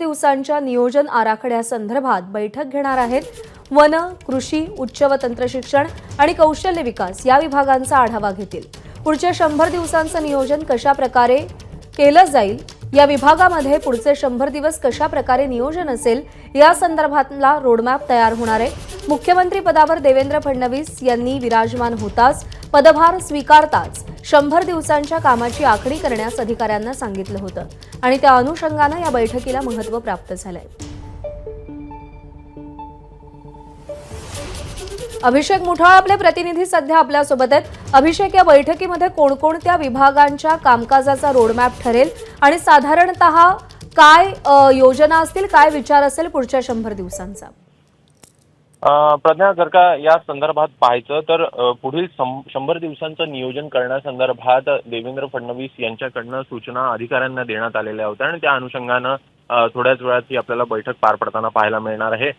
दिवसांच्या नियोजन आराखड्यासंदर्भात बैठक घेणार आहेत वन कृषी उच्च व तंत्रशिक्षण आणि कौशल्य विकास या विभागांचा आढावा घेतील. पुढच्या शंभर दिवसांचं नियोजन कशा प्रकारे केलं जाईल? या विभागामध्ये पुढचे शंभर दिवस कशा प्रकारे नियोजन असेल? या संदर्भातला रोडमॅप तयार होणार आहे. मुख्यमंत्री पदावर देवेंद्र फडणवीस यांनी विराजमान होताच पदभार स्वीकारताच शंभर दिवसांच्या कामाची आखणी करण्यास अधिकाऱ्यांना सांगितलं होतं आणि त्या अनुषंगानं या बैठकीला महत्त्व प्राप्त झालंय. अभिषेक मुठाळ आपले प्रतिनिधी सध्या आपल्यासोबत आहेत. अभिषेक या बैठकीमध्ये कोणकोणत्या विभागांच्या कामकाजाचा रोडमॅप ठरेल आणि साधारणतः काय योजना असतील काय विचार असेल पुढच्या शंभर दिवसांचा? प्रज्ञा जर का या संदर्भात पाहायचं तर पुढील शंभर दिवसांचं नियोजन करण्यासंदर्भात देवेंद्र फडणवीस यांच्याकडनं सूचना अधिकाऱ्यांना देण्यात आलेल्या होत्या आणि त्या अनुषंगानं थोड्याच वेळात ही आपल्याला बैठक पार पडताना पाहायला मिळणार आहे.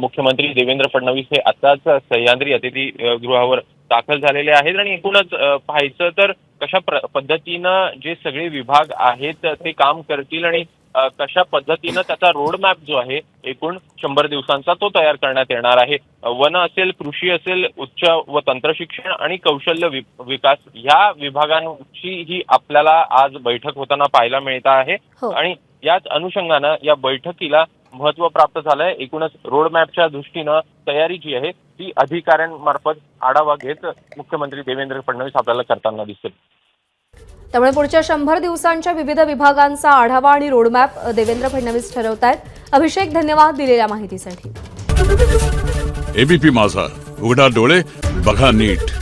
मुख्यमंत्री देवेंद्र फडणवीस हे आताच सह्याद्री अतिथी गृहावर दाखल झालेले आहेत आणि एकूणच पाहायचं तर कशा पद्धतीनं जे सगळे विभाग आहेत ते काम करतील आणि कशा पद्धतीनं त्याचा रोड मॅप जो आहे एकूण शंभर दिवसांचा तो तयार करण्यात येणार आहे. वन असेल कृषी असेल उच्च व तंत्रशिक्षण आणि कौशल्य विकास ह्या विभागांची ही आपल्याला आज बैठक होताना पाहायला मिळत आहे. हो. आणि याच अनुषंगानं या बैठकीला महत्त्व प्राप्त झालंय. एकूणच रोड मॅपच्या दृष्टीनं तयारी जी आहे ती अधिकाऱ्यांमार्फत आढावा घेत मुख्यमंत्री देवेंद्र फडणवीस आपल्याला करताना दिसतील. त्यामुळे पुढच्या शंभर दिवसांच्या विविध विभागांचा आढावा आणि रोडमॅप देवेंद्र फडणवीस ठरवत आहेत अभिषेक धन्यवाद दिलेल्या माहितीसाठी. एबीपी माझा. उघडा डोळे बघा नीट.